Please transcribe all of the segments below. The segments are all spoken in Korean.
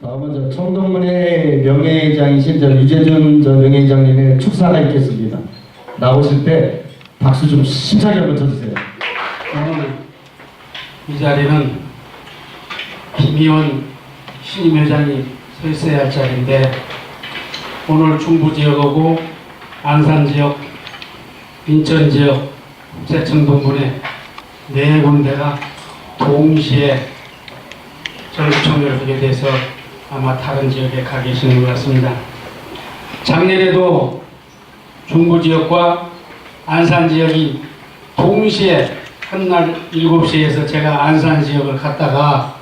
다음은 저 청동문의 명예회장이신 저 유재준 저 명예회장님의 축사가 있겠습니다. 나오실 때 박수 좀 심차게 한번 쳐주세요. 이 자리는 김희원 신임 회장이 서 있어야 할 자리인데 오늘 중부 지역하고 안산 지역, 인천 지역, 세청동군에 네 군데가 동시에 전국청을 하게 돼서 아마 다른 지역에 가 계시는 것 같습니다. 작년에도 중부 지역과 안산 지역이 동시에 한날 7시에서 제가 안산 지역을 갔다가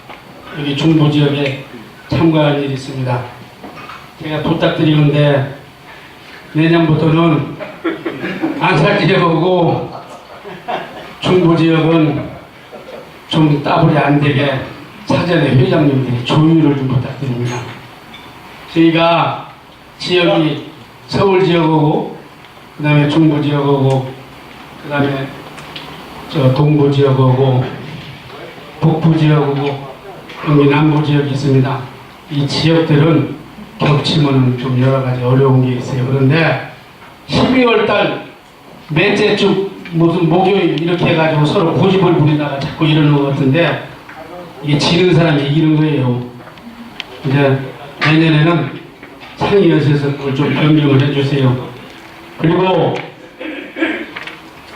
여기 중부 지역에 참가할 일이 있습니다. 제가 부탁드리는데 내년부터는 안산 지역하고 중부 지역은 좀 따블이 안 되게 사전에 회장님들이 조율을 좀 부탁드립니다. 저희가 지역이 서울 지역하고 그 다음에 중부 지역하고 그 다음에 저 동부 지역하고 북부 지역하고 여기 남부 지역이 있습니다. 이 지역들은 겹치면 좀 여러 가지 어려운 게 있어요. 그런데 12월 달 넷째 주 무슨 목요일 이렇게 해가지고 서로 고집을 부리다가 자꾸 이러는 것 같은데 이게 지는 사람이 이기는 거예요. 이제 내년에는 그걸 좀 변경을 해주세요. 그리고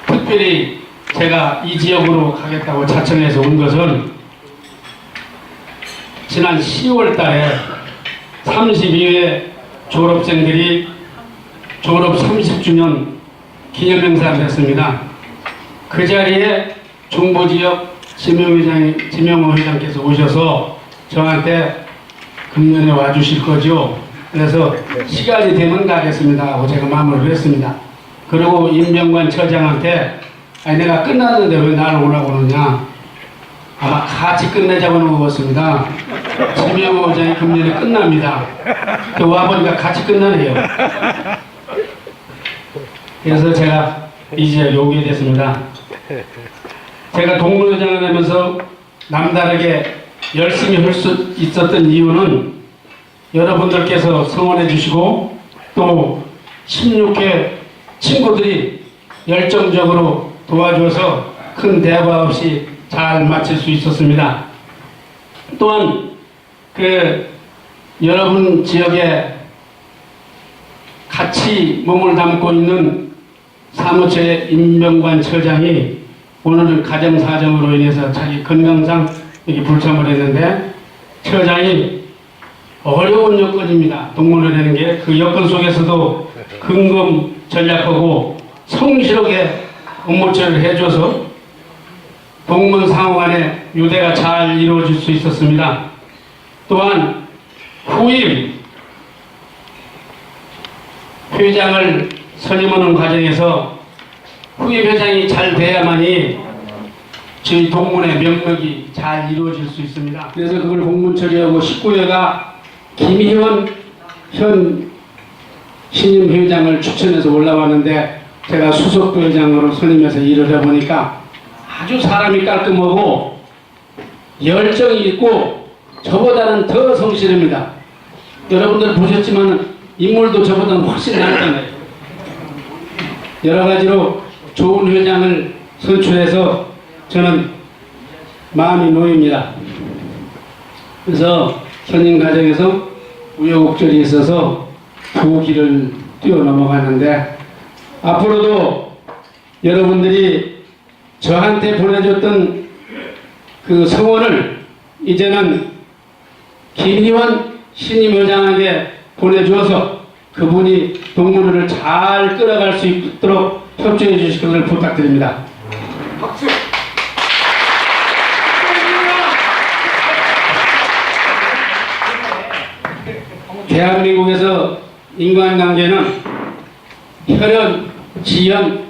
특별히 제가 이 지역으로 가겠다고 자청해서 온 것은 지난 10월 달에 32회 졸업생들이 졸업 30주년 기념행사를 했습니다. 그 자리에 중부지역 지명 회장, 지명호 회장께서 오셔서 저한테 금년에 와주실 거죠. 그래서 시간이 되면 가겠습니다 하고 제가 마무리를 했습니다. 그리고 임명관 처장한테 아니 내가 끝났는데 왜 나를 오라고 그러냐 아마 같이 끝내자고 같습니다. 지명호 회장이 금년에 끝납니다. 그 와보니까 같이 끝나네요. 그래서 제가 이 지역에 오게 됐습니다. 제가 동물회장을 하면서 남다르게 열심히 할 수 있었던 이유는 여러분들께서 성원해 주시고 또 16회 친구들이 열정적으로 도와줘서 큰 대화 없이 잘 마칠 수 있었습니다. 또한 그 여러분 지역에 같이 몸을 담고 있는 사무처의 임명관 처장이 오늘은 가정 사정으로 인해서 자기 건강상 여기 불참을 했는데 처장이 어려운 여건입니다. 동물원이라는 게 그 여건 속에서도 근검 전략하고 성실하게 업무 처리를 해줘서 동문 상호간의 유대가 잘 이루어질 수 있었습니다. 또한 후임 회장을 선임하는 과정에서 후임 회장이 잘 돼야만이 저희 동문의 명맥이 잘 이루어질 수 있습니다. 그래서 그걸 공문 처리하고 19회가 김희원 현 신임 회장을 추천해서 올라왔는데 제가 수석부 회장으로 선임해서 일을 해보니까 아주 사람이 깔끔하고 열정이 있고 저보다는 더 성실합니다. 여러분들 보셨지만 인물도 저보다는 훨씬 낫잖아요. 여러 가지로 좋은 회장을 선출해서 저는 마음이 놓입니다. 그래서 선임 과정에서 우여곡절이 있어서 두 길을 뛰어넘어가는데 앞으로도 여러분들이 저한테 보내줬던 그 성원을 이제는 김희원 신임 회장에게 보내주어서 그분이 동물원을 잘 끌어갈 수 있도록 협조해 것을 부탁드립니다. 대한민국에서 인간관계는 혈연, 지연,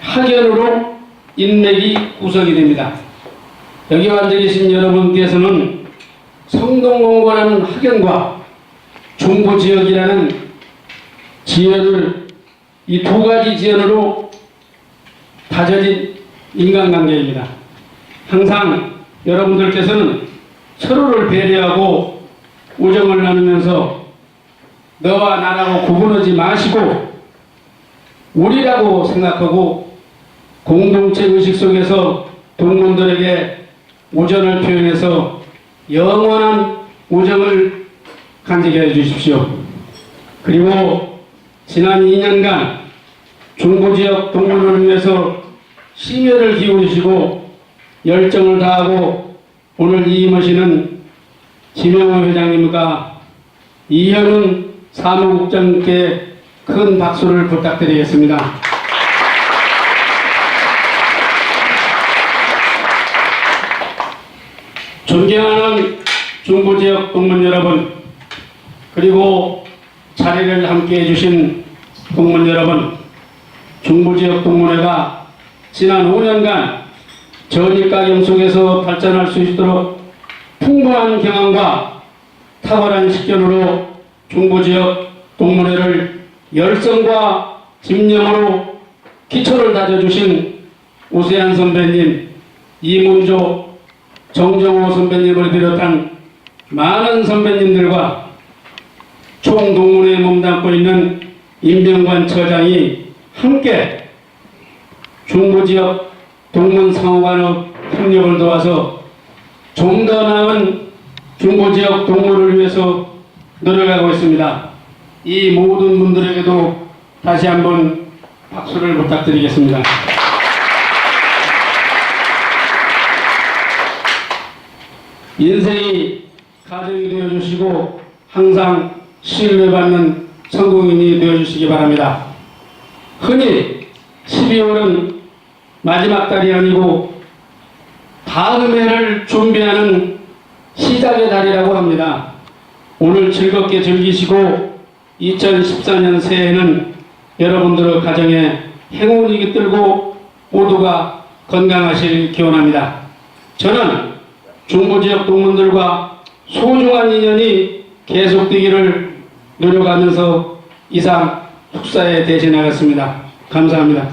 학연으로 인맥이 구성이 됩니다. 여기 앉아 계신 여러분께서는 성동공고라는 학연과 중부 지역이라는 지연을 이 두 가지 지연으로 다져진 인간관계입니다. 항상 여러분들께서는 서로를 배려하고 우정을 나누면서 너와 나라고 구분하지 마시고 우리라고 생각하고 공동체 의식 속에서 동문들에게 우정을 표현해서 영원한 우정을 간직해 해 주십시오. 그리고 지난 2년간 중부지역 동문을 위해서 심혈을 기울이시고 열정을 다하고 오늘 이 임하시는 지명호 회장님과 이현은 사무국장께 큰 박수를 부탁드리겠습니다. 존경하는 중부지역 동문 여러분, 그리고 자리를 함께 해주신 동문 여러분, 중부지역 동문회가 지난 5년간 전입가경 속에서 발전할 수 있도록 풍부한 경험과 탁월한 식견으로 중부지역 동문회를 열성과 집념으로 기초를 다져주신 오세한 선배님, 이문조, 정정호 선배님을 비롯한 많은 선배님들과 총동문회에 몸담고 있는 임병관 처장이 함께 중부지역 동문상호간의 협력을 도와서 좀 더 나은 중부지역 동문을 위해서 노력하고 있습니다. 이 모든 분들에게도 다시 한번 박수를 부탁드리겠습니다. 인생이 가정이 되어주시고 항상 신뢰받는 성공인이 되어주시기 바랍니다. 흔히 12월은 마지막 달이 아니고 다음 해를 준비하는 시작의 달이라고 합니다. 오늘 즐겁게 즐기시고 2014년 새해에는 여러분들의 가정에 행운이 깃들고 모두가 건강하실 기원합니다. 저는 중부지역 동문들과 소중한 인연이 계속되기를 노력하면서 이상 축사에 대신하겠습니다. 감사합니다.